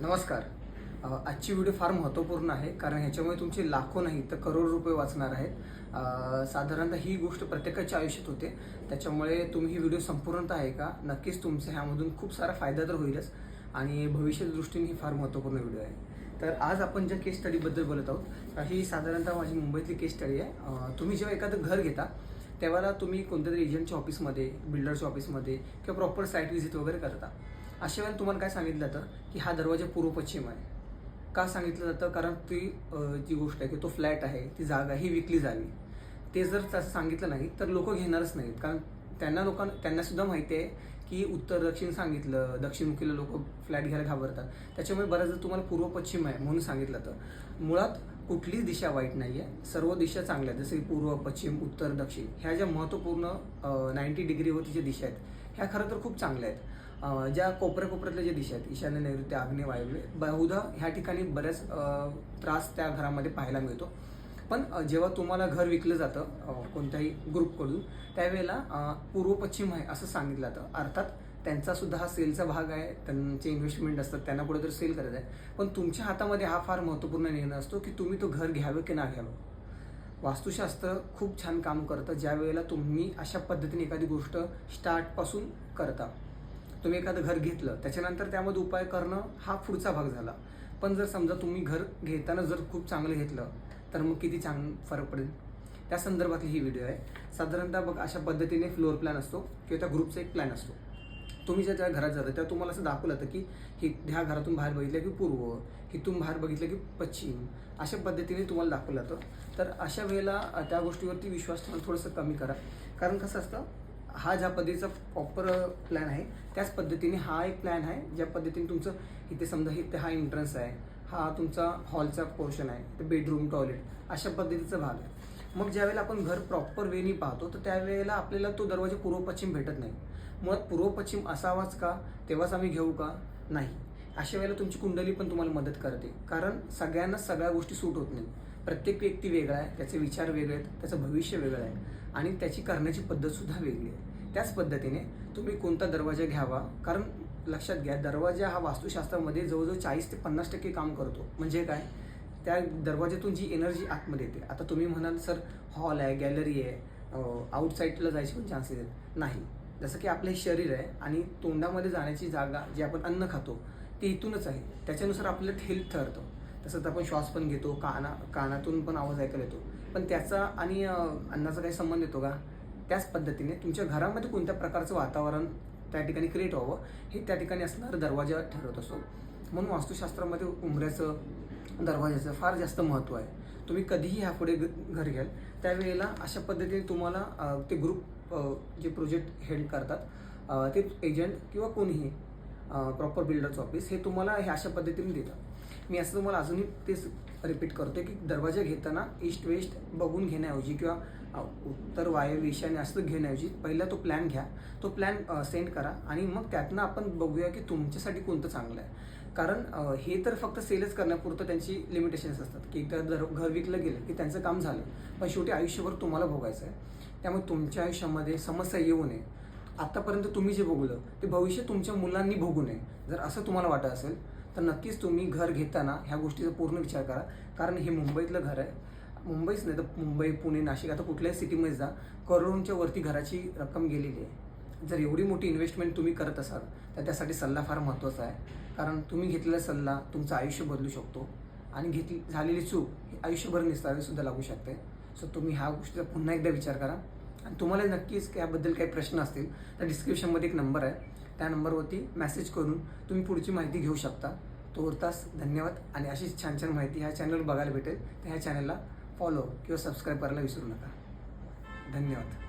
नमस्कार. आजची व्हिडिओ फार महत्त्वपूर्ण आहे कारण ह्याच्यामुळे तुमचे लाखो नाही तर करोड रुपये वाचणार आहेत. साधारणतः ही गोष्ट प्रत्येकाच्या आयुष्यात होते. त्याच्यामुळे तुम्ही ही व्हिडिओ संपूर्णतः आहे का नक्कीच तुमचा ह्यामधून खूप सारा फायदा तर होईलच. आणि भविष्याच्या दृष्टीने ही फार महत्त्वपूर्ण व्हिडिओ आहे. तर आज आपण ज्या केस स्टडीबद्दल बोलत आहोत ही साधारणतः माझी मुंबईतली केस स्टडी आहे. तुम्ही जेव्हा एखादं घर घेता तेव्हाला तुम्ही कोणत्या तरी एजंटच्या ऑफिसमध्ये बिल्डरच्या ऑफिसमध्ये किंवा प्रॉपर साईट व्हिजिट वगैरे करता. अशा वेळेला तुम्हाला काय सांगितलं जातं? की हा दरवाजा पूर्व पश्चिम आहे. का सांगितलं जातं? कारण ती जी गोष्ट आहे की तो फ्लॅट आहे ती जागा ही विकली जावी. ते जर तसं सांगितलं नाही तर लोक घेणारच नाहीत. कारण त्यांना लोकांना त्यांनासुद्धा माहिती आहे की उत्तर दक्षिण सांगितलं दक्षिणमुखीला लोक फ्लॅट घ्यायला घाबरतात. त्याच्यामुळे बऱ्याचदा तुम्हाला पूर्व पश्चिम आहे म्हणून सांगितलं जातं. मुळात कुठलीच दिशा वाईट नाही आहे सर्व दिशा चांगल्या आहेत. जसे की पूर्व पश्चिम उत्तर दक्षिण. ह्या ज्या महत्त्वपूर्ण नाईन्टी डिग्रीवरती ज्या दिशा आहेत ह्या खरं तर खूप चांगल्या आहेत. ज्या कोपऱ्या कोपऱ्यातल्या ज्या दिशा आहेत ईशान्य नैऋत्य आग्नेय वायव्य बहुधा ह्या ठिकाणी बऱ्याच त्रास त्या घरामध्ये पाहायला मिळतो. पण जेव्हा तुम्हाला घर विकलं जातं कोणत्याही ग्रुपकडून त्यावेळेला पूर्व पश्चिम आहे असं सांगितलं जातं. अर्थात त्यांचा सुद्धा हा सेलचा भाग आहे त्यांचे इन्व्हेस्टमेंट असतात त्यांना कुठेतरी सेल करायचं आहे. पण तुमच्या हातामध्ये हा फार महत्त्वपूर्ण निर्णय असतो की तुम्ही तो घर घ्यावं की ना घ्यावं? वास्तुशास्त्र खूप छान काम करतं. ज्या वेळेला तुम्ही अशा पद्धतीने एखादी गोष्ट स्टार्टपासून करता तुम्ही एखादं घर घेतलं त्याच्यानंतर त्यामध्ये उपाय करणं हा पुढचा भाग झाला. पण जर समजा तुम्ही घर घेताना जर खूप चांगलं घेतलं तर मग किती चांग फरक पडेल? त्या संदर्भातली ही व्हिडिओ आहे. साधारणतः बघ अशा पद्धतीने फ्लोअर प्लॅन असतो किंवा त्या ग्रुपचा एक प्लॅन असतो. तुम्ही ज्या ज्या घरात जाता तेव्हा तुम्हाला असं दाखवलं जातं की ही ह्या घरातून बाहेर बघितलं की पूर्व हिथून बाहेर बघितलं की पश्चिम अशा पद्धतीने तुम्हाला दाखवलं जातं तर अशा वेळेला त्या गोष्टीवरती विश्वास ठेवून थोडंसं कमी करा. कारण कसं असतं हा ज्या पद्धतीचा प्रॉपर प्लॅन आहे त्याच पद्धतीने हा एक प्लॅन आहे ज्या पद्धतीने तुमचं इथे समजा इथे हा एंट्रन्स आहे हा तुमचा हॉलचा पोर्शन आहे ते बेडरूम टॉयलेट अशा पद्धतीचा भाग आहे. मग ज्यावेळेला आपण घर प्रॉपर वेनी पाहतो तर त्यावेळेला आपल्याला तो दरवाजा पूर्व पश्चिम भेटत नाही. मुळात पूर्व पश्चिम असावाच का? तेव्हाच आम्ही घेऊ का? नाही. अशा वेळेला तुमची कुंडली पण तुम्हाला मदत करते. कारण सगळ्यांना सगळ्या गोष्टी सूट होत नाही प्रत्येक व्यक्ती वेगळा आहे त्याचे विचार वेगळे आहेत त्याचं भविष्य वेगळं आहे. आणि त्याची करण्याची पद्धतसुद्धा वेगळी आहे. त्याच पद्धतीने तुम्ही कोणता दरवाजा घ्यावा? कारण लक्षात घ्या दरवाजा हा वास्तुशास्त्रामध्ये जवळजवळ चाळीस ते पन्नास टक्के काम करतो. म्हणजे काय? त्या दरवाज्यातून जी एनर्जी आतमध्ये येते. आता तुम्ही म्हणाल सर हॉल आहे गॅलरी आहे आउटसाईडला जायचे पण चान्सेस आहेत. नाही. जसं की आपलं हे शरीर आहे आणि तोंडामध्ये जाण्याची जागा जे आपण अन्न खातो ते इथूनच आहे. त्याच्यानुसार आपलं हेल्थ ठरतं. तसंच आपण श्वास पण घेतो काना कानातून पण आवाज ऐकायला येतो. पण त्याचा आणि अन्नाचा काही संबंध येतो का? त्याच पद्धतीने तुमच्या घरामध्ये कोणत्या प्रकारचं वातावरण त्या ठिकाणी क्रिएट व्हावं हे त्या ठिकाणी असणारा दरवाजा ठरवत असतो. म्हणून वास्तुशास्त्रामध्ये उमऱ्याचं दरवाजाचं फार जास्त महत्त्व आहे. तुम्ही कधीही ह्यापुढे ग- घर घ्याल त्यावेळेला अशा पद्धतीने तुम्हाला ते ग्रुप जे प्रोजेक्ट हेड करतात ते एजंट किंवा कोणीही प्रॉपर बिल्डरचं ऑफिस हे तुम्हाला हे अशा पद्धतीने देतात. मी असं तुम्हाला अजूनही तेच रिपीट करतो की दरवाजा घेताना ईस्ट वेस्ट बघून घेण्याऐवजी किंवा उत्तर वायव्य ईशान्य असं घेण्याऐवजी पहिला तो प्लॅन घ्या. तो प्लॅन सेंड करा आणि मग त्यातनं आपण बघूया की तुमच्यासाठी कोणतं चांगलं आहे. कारण हे तर फक्त सेलच करण्यापुरतं त्यांची लिमिटेशन्स असतात. की एकदा दर घर विकलं गेलं की त्यांचं काम झालं. पण शेवटी आयुष्यभर तुम्हाला भोगायचं आहे. त्यामुळे तुमच्या आयुष्यामध्ये समस्या येऊ नये. आत्तापर्यंत तुम्ही जे भोगलं ते भविष्य तुमच्या मुलांनी भोगू नये. जर असं तुम्हाला वाटत असेल तर नक्कीच तुम्ही घर घेताना ह्या गोष्टीचा पूर्ण विचार करा. कारण हे मुंबईतलं घर आहे. मुंबईच नाही तर मुंबई पुणे नाशिक आता कुठल्याही सिटीमध्ये जा. करोडोंच्या वरती घराची रक्कम गेलेली आहे. जर एवढी मोठी इन्व्हेस्टमेंट तुम्ही करत असाल तर त्यासाठी सल्ला फार महत्त्वाचा आहे. कारण तुम्ही घेतलेला सल्ला तुमचं आयुष्य बदलू शकतो. आणि घेतली झालेली चूक ही आयुष्यभर निस्तारावी लागू शकते. सो तुम्ही ह्या गोष्टीचा पुन्हा एकदा विचार करा. आणि तुम्हाला नक्कीच याबद्दल काही प्रश्न असतील तर डिस्क्रिप्शनमध्ये एक नंबर आहे. त्या नंबरवरती मेसेज करून तुम्ही पुढची माहिती घेऊ शकता. तोरतास धन्यवाद आणि अशीच छान छान माहिती ह्या चॅनलवर बघायला भेटेल. तर ह्या चॅनलला फॉलो किंवा सबस्क्राईब करायला विसरू नका. धन्यवाद.